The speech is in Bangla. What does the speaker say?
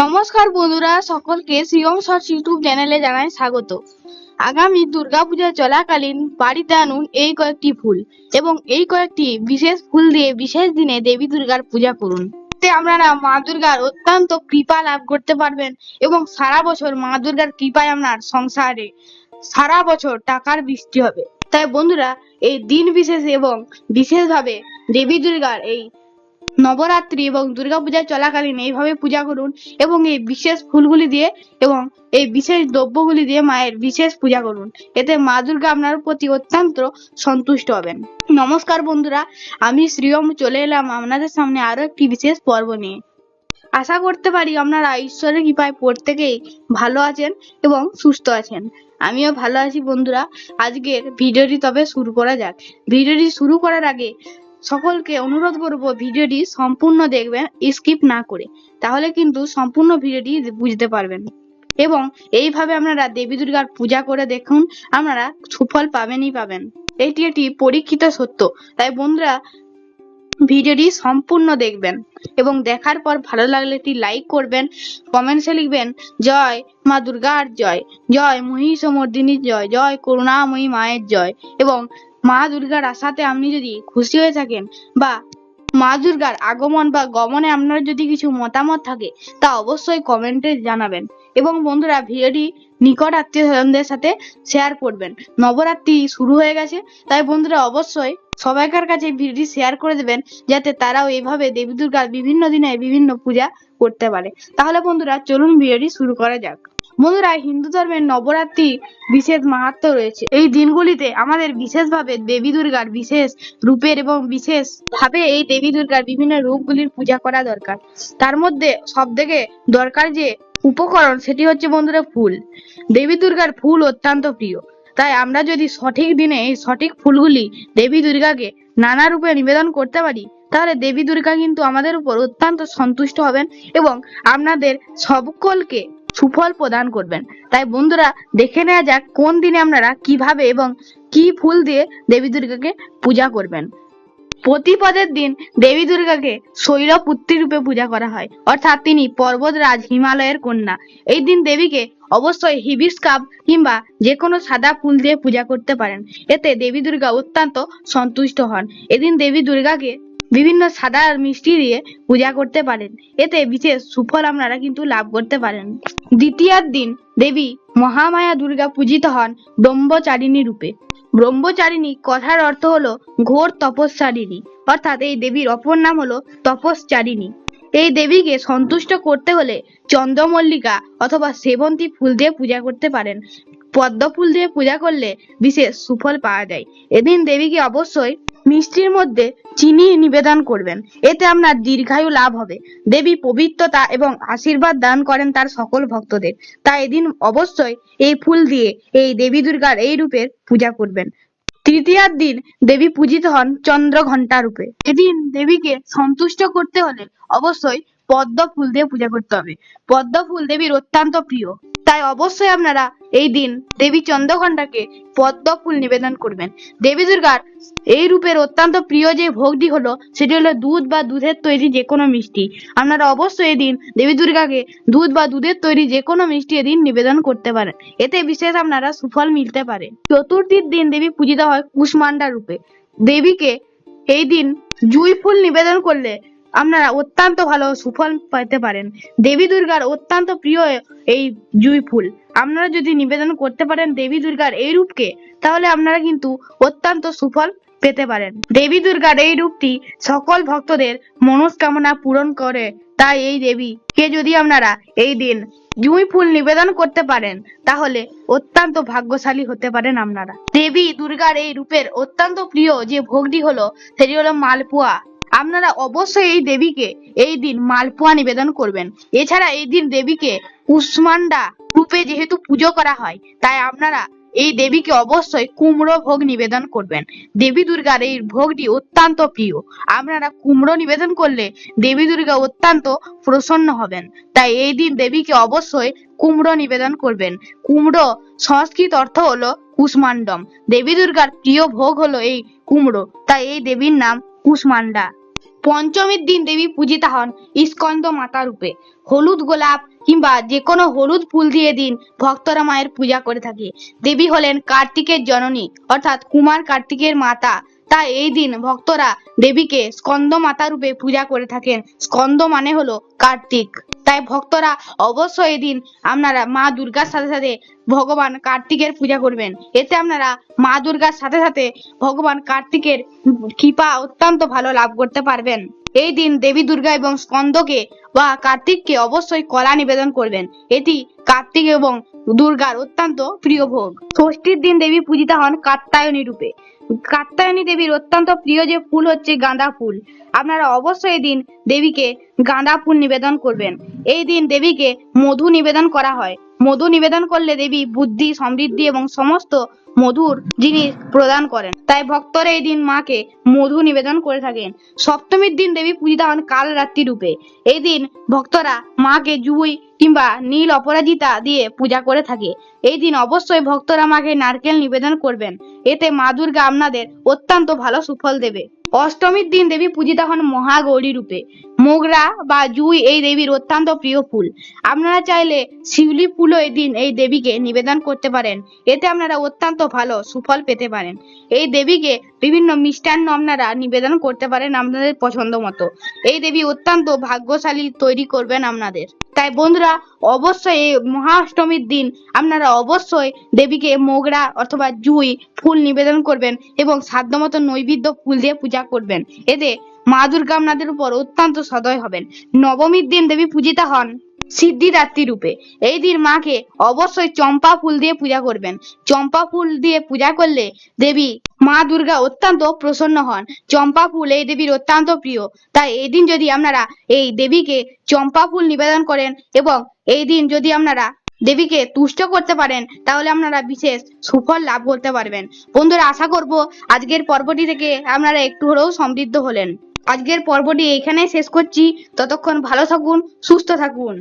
নমস্কার বন্ধুরা, সকলকে শ্রীয়ম শর্টস ইউটিউব চ্যানেলে জানাই স্বাগত। আগামী দুর্গাপূজা চলাকালীন বাড়িতে আনুন এই কয়েকটি ফুল এবং এই কয়েকটি বিশেষ ফুল দিয়ে বিশেষ দিনে দেবী দুর্গার পূজা করুন। এতে আপনারা মা দুর্গার অত্যন্ত কৃপা লাভ করতে পারবেন এবং সারা বছর মা দুর্গার কৃপায় আপনার সংসারে সারা বছর টাকার বৃষ্টি হবে। তাই বন্ধুরা, এই দিন বিশেষ এবং বিশেষভাবে দেবী দুর্গার এই নবরাত্রি এবং দুর্গাপূজা চলাকালীন এইভাবে পূজা করুন এবং এই বিশেষ ফুলগুলি দিয়ে এবং এই বিশেষ দ্রব্যগুলি দিয়ে মায়ের বিশেষ পূজা করুন। এতে মা দুর্গা আপনার প্রতি অত্যন্ত সন্তুষ্ট হবেন। নমস্কার বন্ধুরা, আমি শ্রীয়ম চলে এলাম আপনাদের সামনে আরও একটি বিশেষ পর্ব নিয়ে। আশা করতে পারি আপনারা ঈশ্বরের কৃপায় প্রত্যেকেই ভালো আছেন এবং সুস্থ আছেন। আমিও ভালো আছি বন্ধুরা। আজকের ভিডিওটি তবে শুরু করা যাক। ভিডিওটি শুরু করার আগে সকলকে অনুরোধ করব ভিডিওটি সম্পূর্ণ দেখবেন, স্কিপ না করে। তাহলে কিন্তু সম্পূর্ণ ভিডিওটি বুঝতে পারবেন। এবং এইভাবে আপনারা দেবী দুর্গার পূজা করে দেখুন, আপনারা সুফল পাবেনই পাবেন। এটি একটি পরীক্ষিত সত্য। তাই বন্ধুরা, ভিডিওটি সম্পূর্ণ দেখবেন এবং দেখার পর ভালো লাগলে একটি লাইক করবেন কমেন্টসে লিখবেন, জয় মা দুর্গার জয় জয় মহিষমর্দিনীর জয় জয় করুণাময়ী মায়ের জয় এবং মা দুর্গার আসাতে আপনি যদি খুশি হয়ে থাকেন বা মা দুর্গার আগমন বা গমনে আপনার যদি কিছু মতামত থাকে, তা অবশ্যই কমেন্টে জানাবেন। এবং বন্ধুরা ভিডিওটি নিকট আত্মীয় স্বজনদের সাথে শেয়ার করবেন। নবরাত্রি শুরু হয়ে গেছে, তাই বন্ধুরা অবশ্যই সবাইকার কাছে ভিডিওটি শেয়ার করে দেবেন, যাতে তারাও এইভাবে দেবী দুর্গার বিভিন্ন দিনে বিভিন্ন পূজা করতে পারে। তাহলে বন্ধুরা চলুন ভিডিওটি শুরু করা যাক। বন্ধুরা হিন্দু ধর্মের নবরাত্রি বিশেষ মাহাত্ম রয়েছে। এই দিনগুলিতে আমাদের বিশেষভাবে দেবী দুর্গার বিশেষ রূপের এবং বিশেষ ভাবে এই দেবী দুর্গার বিভিন্ন রূপগুলির পূজা করা দরকার। তার মধ্যে সব থেকে দরকার যে উপকরণ সেটি হচ্ছে বন্ধুরা ফুল। দেবী দুর্গার ফুল অত্যন্ত প্রিয়। তাই আমরা যদি সঠিক দিনে এই সঠিক ফুলগুলি দেবী দুর্গাকে নানা রূপে নিবেদন করতে পারি, তাহলে দেবী দুর্গা কিন্তু আমাদের উপর অত্যন্ত সন্তুষ্ট হবেন এবং আপনাদের সকলকে সুফল প্রদান করবেন। তাই বন্ধুরা, দেখে নেওয়া যাক কোন দিনে আপনারা কীভাবে এবং কি ফুল দিয়ে দেবী দুর্গাকে পূজা করবেন। প্রতিপদের দিন দেবী দুর্গাকে শৈলপুত্রী রূপে পূজা করা হয়। অর্থাৎ তিনি পর্বতরাজ হিমালয়ের কন্যা। এই দিন দেবীকে অবশ্যই হিবিস্কাপ কিংবা যে কোনো সাদা ফুল দিয়ে পূজা করতে পারেন। এতে দেবী দুর্গা অত্যন্ত সন্তুষ্ট হন। এদিন দেবী দুর্গাকে বিভিন্ন সাদা মিষ্টি দিয়ে পূজা করতে পারেন। এতে বিশেষ সুফল আপনারা কিন্তু লাভ করতে পারেন। দ্বিতীয়ার দিন দেবী মহামায়া দুর্গা পূজিত হন ব্রহ্মচারিণী রূপে। ব্রহ্মচারিণী কথার অর্থ হলো ঘোর তপস্যারিণী। অর্থাৎ এই দেবীর অপর নাম হলো তপস্চারিণী এই দেবীকে সন্তুষ্ট করতে হলে চন্দ্রমল্লিকা অথবা সেবন্তী ফুল দিয়ে পূজা করতে পারেন। পদ্ম ফুল দিয়ে পূজা করলে বিশেষ সুফল পাওয়া যায়। এদিন দেবীকে অবশ্যই মিষ্টির মধ্যে চিনি নিবেদন করবেন। এতে আপনার দীর্ঘায়ু লাভ হবে। দেবী পবিত্রতা এবং আশীর্বাদ দান করেন তার সকল ভক্তদের। তাই এদিন অবশ্যই এই ফুল দিয়ে এই দেবী দুর্গার এই রূপের পূজা করবেন। তৃতীয়ার দিন দেবী পূজিত হন চন্দ্র ঘণ্টা রূপে। এদিন দেবীকে সন্তুষ্ট করতে হলে অবশ্যই পদ্ম ফুল দিয়ে পূজা করতে হবে। পদ্ম ফুল দেবীর অত্যন্ত প্রিয়। তাই অবশ্যই আপনারা এই দিন দেবী চন্দ্রঘণ্টাকে পদ্ম ফুল নিবেদন করবেন। দেবী দুর্গার এই রূপের অত্যন্ত প্রিয় যে ভোগটি হলো, সেটি হলো দুধ বা দুধের তৈরি যে কোনো মিষ্টি। আপনারা অবশ্যই এদিন দেবী দুর্গাকে দুধ বা দুধের তৈরি যে কোনো মিষ্টি এদিন নিবেদন করতে পারেন। এতে বিশেষ আপনারা সুফল মিলতে পারে। চতুর্থীর দিন দেবী পূজিত হয় কুষ্মান্ডা রূপে। দেবীকে এই দিন জুঁই ফুল নিবেদন করলে আপনারা অত্যন্ত ভালো সুফল পেতে পারেন। দেবী দুর্গার অত্যন্ত প্রিয় এই জুঁই ফুল। আপনারা যদি নিবেদন করতে পারেন দেবী দুর্গার এই রূপকে, তাহলে আপনারা কিন্তু অত্যন্ত সুফল পেতে পারেন। দেবী দুর্গার এই রূপটি সকল ভক্তদের মনস্কামনা পূরণ করে, তাই এই দেবীকে যদি আপনারা এই দিন জুঁই ফুল নিবেদন করতে পারেন, তাহলে অত্যন্ত ভাগ্যশালী হতে পারেন আপনারা। দেবী দুর্গার এই রূপের অত্যন্ত প্রিয় যে ভোগটি হলো, সেটি হলো মালপোয়া। আপনারা অবশ্যই এই দেবীকে এই দিন মালপোয়া নিবেদন করবেন। এছাড়া এই দিন দেবীকে কুষ্মান্ডা রূপে যেহেতু পুজো করা হয়, তাই আপনারা এই দেবীকে অবশ্যই কুমড়ো ভোগ নিবেদন করবেন। দেবী দুর্গার এই ভোগটি অত্যন্ত প্রিয়। আপনারা কুমড়ো নিবেদন করলে দেবী দুর্গা অত্যন্ত প্রসন্ন হবেন। তাই এই দিন দেবীকে অবশ্যই কুমড়ো নিবেদন করবেন। কুমড়ো সংস্কৃত অর্থ হলো কুষ্মান্ডম দেবী দুর্গার প্রিয় ভোগ হলো এই কুমড়ো। তাই এই দেবীর নাম কুষ্মান্ডা পঞ্চমীর দিন দেবী পূজিত হন ইস্কন্দ মাতা রূপে। হলুদ গোলাপ কিংবা যে কোনো হলুদ ফুল দিয়ে দিন ভক্তরা মায়ের পূজা করে থাকে। দেবী হলেন কার্তিকের জননী, অর্থাৎ কুমার কার্তিকের মাতা। তাই এই দিন ভক্তরা দেবীকে স্কন্দ মাতা রূপে পূজা করে থাকেন। স্কন্দ মানে হলো কার্তিক। তাই ভক্তরা অবশ্যই এই দিন আপনারা মা দুর্গার সাথে সাথে ভগবান কার্তিকের পূজা করবেন। এতে আপনারা মা দুর্গার সাথে সাথে ভগবান কার্তিকের কৃপা অত্যন্ত ভালো লাভ করতে পারবেন। এই দিন দেবী দুর্গা এবং স্কন্দকে বা কার্তিককে অবশ্যই কলা নিবেদন করবেন। এটি কার্তিক এবং দুর্গার অত্যন্ত প্রিয় ভোগ। ষষ্ঠীর দিন দেবী পূজিতা হন কাত্তায়নী রূপে। কাত্তায়নী দেবীর অত্যন্ত প্রিয় যে ফুল হচ্ছে গাঁদা ফুল। আপনারা অবশ্যই এই দিন দেবীকে গাঁদা ফুল নিবেদন করবেন। এই দিন দেবীকে মধু নিবেদন করা হয়। মধু নিবেদন করলে দেবী বুদ্ধি, সমৃদ্ধি এবং সমস্ত মধুর জিনিস প্রদান করেন। তাই ভক্তরা এই দিন মাকে মধু নিবেদন করে থাকেন। সপ্তমীর দিন দেবী পূজিতা হন কাল রাত্রি রূপে। এই দিন ভক্তরা মাকে জুই কিংবা নীল অপরাজিতা দিয়ে পূজা করে থাকে। এই দিন অবশ্যই ভক্তরা মাকে নারকেল নিবেদন করবেন। এতে মা দুর্গা আপনাদের অত্যন্ত ভালো সুফল দেবে। অষ্টমীর দিন দেবী পূজিতা হন মহাগৌরী রূপে। মোগরা বা জুই এই দেবীর অত্যন্ত প্রিয় ফুল। আপনারা চাইলে শিউলি ফুলও এই দিন এই দেবীকে নিবেদন করতে পারেন। এতে আপনারা অত্যন্ত ভালো সুফল পেতে পারেন। এই দেবীকে বিভিন্ন মিষ্টান্ন আপনারা নিবেদন করতে পারেন আপনাদের পছন্দ মতো। এই দেবী অত্যন্ত ভাগ্যশালী তৈরি করবেন আপনাদের। তাই বন্ধুরা, অবশ্যই এই মহাষ্টমীর দিন আপনারা অবশ্যই দেবীকে মোগরা অথবা জুই ফুল নিবেদন করবেন এবং সাধ্যমতো নৈবেদ্য ফুল দিয়ে পূজা করবেন। এতে মা দুর্গা আপনাদের উপর অত্যন্ত সদয় হবেন। নবমীর দিন দেবী পূজিতা হন সিদ্ধিদাত্রী রূপে। এই দিন মাকে অবশ্যই চম্পা ফুল দিয়ে পূজা করবেন। চম্পা ফুল দিয়ে পূজা করলে দেবী মা দুর্গা অত্যন্ত প্রসন্ন হন। চম্পা ফুল এই দেবীর অত্যন্ত প্রিয়। তাই এই দিন যদি আপনারা এই দেবীকে চম্পা ফুল নিবেদন করেন এবং এই দিন যদি আপনারা দেবীকে তুষ্ট করতে পারেন, তাহলে আপনারা বিশেষ সুফল লাভ করতে পারবেন। বন্ধুরা, আশা করব আজকের পর্বটি থেকে আপনারা একটু হলেও সমৃদ্ধ হলেন। আজকের পর্বটি এখানেই শেষ করছি। ততক্ষণ ভালো থাকুন, সুস্থ থাকুন।